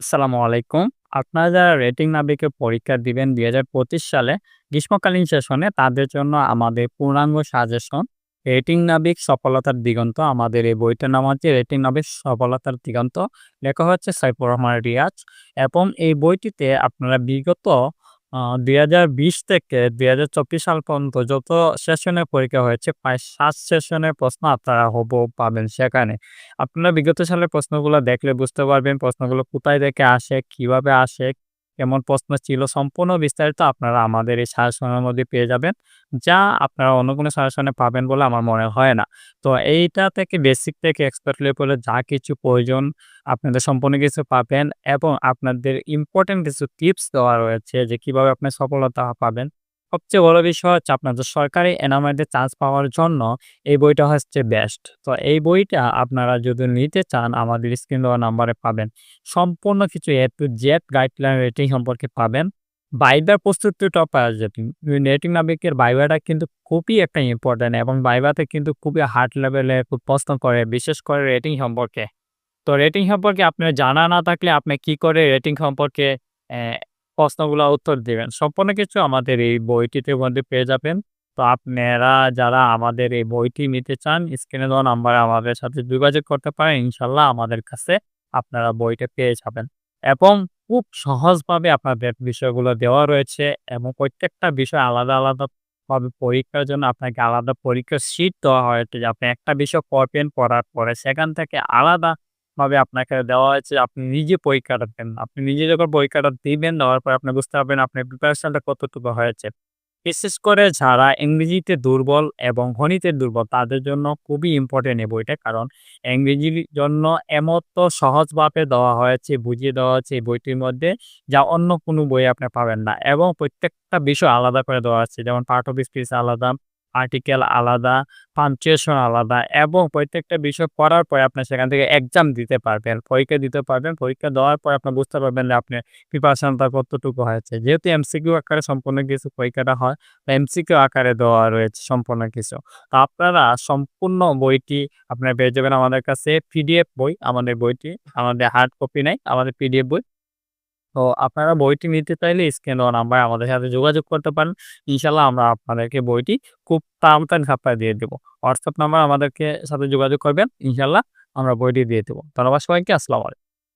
আসসালামু আলাইকুম। আপনারা যারা রেটিং নাবিকে পরীক্ষা দিবেন ২০২৫ সালে, গ্রীষ্মকালীন সেশনে তাদের জন্য আমাদের পূর্ণাঙ্গ সাজেশন, রেটিং নাবিক সফলতার দিগন্ত। আমাদের এই বইটার নাম হচ্ছে রেটিং নাবিক সফলতার দিগন্ত। লেখা হচ্ছে সাইফুর রহমান রিয়াজ এবং এই বইটিতে আপনারা বিগত আ ২০২০ থেকে ২০২৪ সাল পর্যন্ত যত সেশনের পরীক্ষা হয়েছে প্রায় সাত সেশনের প্রশ্ন আপনারা হব পাবেন সেখানে। আপনারা বিগত সালের প্রশ্নগুলো দেখলে বুঝতে পারবেন প্রশ্নগুলো কোথায় থেকে আসে, কীভাবে আসে, কেমন প্রশ্ন ছিল সম্পূর্ণ বিস্তারিত আপনারা আমাদের এই সাজেশনের মধ্যে পেয়ে যাবেন। যা আপনারা অন্য কোনো সাজেশনে পাবেন বলে আমার মনে হয় না। তো এইটা থেকে বেসিক থেকে এক্সপার্ট লেভেলে যা কিছু প্রয়োজন আপনাদের সম্পূর্ণ কিছু পাবেন এবং আপনাদের ইম্পর্টেন্ট কিছু টিপস দেওয়া রয়েছে যে কীভাবে আপনি সফলতা পাবেন। সবচেয়ে বড় বিষয় হচ্ছে আপনাদের সরকারি এনআরআইতে চান্স পাওয়ার জন্য এই বইটা হচ্ছে বেস্ট। তো এই বইটা আপনারা যদি নিতে চান, আমাদের স্ক্রিন দেওয়া নাম্বারে পাবেন। সম্পূর্ণ কিছু A to Z guideline rating সম্পর্কে পাবেন। ভাইবার প্রস্তুতিটাও পাওয়া যাবে। রেটিং নাবিকের ভাইবাটা কিন্তু খুবই একটা ইম্পোর্টেন্ট এবং ভাইভাতে কিন্তু খুবই হার্ড লেভেলে খুব প্রশ্ন করে, বিশেষ করে রেটিং সম্পর্কে। তো রেটিং সম্পর্কে আপনার জানা না থাকলে আপনি কি করে রেটিং সম্পর্কে প্রশ্নগুলা উত্তর দিবেন। সম্পূর্ণ কিছু আমাদের এই বইটিতে মধ্যে পেয়ে যাবেন। তো আপনারা যারা আমাদের এই বইটি নিতে চান স্ক্রিনে দেওয়া নাম্বারে আমাদের সাথে যোগাযোগ করতে পারেন। ইনশাল্লাহ আমাদের কাছে আপনারা বইটা পেয়ে যাবেন। এবং খুব সহজভাবে আপনাদের বিষয়গুলো দেওয়া রয়েছে এবং প্রত্যেকটা বিষয় আলাদা, আলাদা ভাবে পরীক্ষার জন্য আপনাকে আলাদা পরীক্ষার শীট দেওয়া হয়েছে যে আপনি একটা বিষয় পড়বেন, পড়ার পরে সেখান থেকে আলাদাভাবে আপনাকে দেওয়া হয়েছে আপনি নিজে পরীক্ষাটা দেন। আপনি নিজে যখন পরীক্ষাটা দিবেন, দেওয়ার পর আপনি বুঝতে পারবেন আপনার প্রিপারেশনটা কতটুকু হয়েছে। বিশেষ করে যারা ইংরেজিতে দুর্বল এবং গণিতে দুর্বল তাদের জন্য খুবই ইম্পোর্টেন্ট এই বইটা। কারণ ইংরেজির জন্য এমত সহজভাবে দেওয়া হয়েছে, বুঝিয়ে দেওয়া হয়েছে এই বইটির মধ্যে যা অন্য কোনো বই আপনি পাবেন না এবং প্রত্যেকটা বিষয় আলাদা করে দেওয়া আছে। যেমন পার্ট অফ স্পিচ আলাদা, আর্টিকেল আলাদা, পাংচুয়েশন আলাদা এবং প্রত্যেকটা বিষয় পড়ার পরে আপনি সেখান থেকে এক্সাম দিতে পারবেন, পরীক্ষা দিতে পারবেন। পরীক্ষা দেওয়ার পরে আপনি বুঝতে পারবেন যে আপনার প্রিপারেশনটা কতটুকু হয়েছে। যেহেতু এমসিকিউ আকারে সম্পূর্ণ কিছু পরীক্ষাটা হয়, এমসিকিউ আকারে দেওয়া রয়েছে সম্পূর্ণ কিছু। তো আপনারা সম্পূর্ণ বইটি আপনারা পেয়ে যাবেন আমাদের কাছে পিডিএফ বই আমাদের বইটি। আমাদের হার্ড কপি নাই, আমাদের পিডিএফ বই। তো আপনারা বইটি নিতে চাইলে স্ক্রিন ও নাম্বার আমাদের সাথে যোগাযোগ করতে পারেন। ইনশাআল্লাহ আমরা আপনাদেরকে বইটি খুব তাড়াতাড়ি ছাপায় দিয়ে দেবো হোয়াটসঅ্যাপ নাম্বার আমাদেরকে সাথে যোগাযোগ করবেন। ইনশাল্লাহ আমরা বইটি দিয়ে দেবো ধন্যবাদ সবাইকে। আসসালামু আলাইকুম।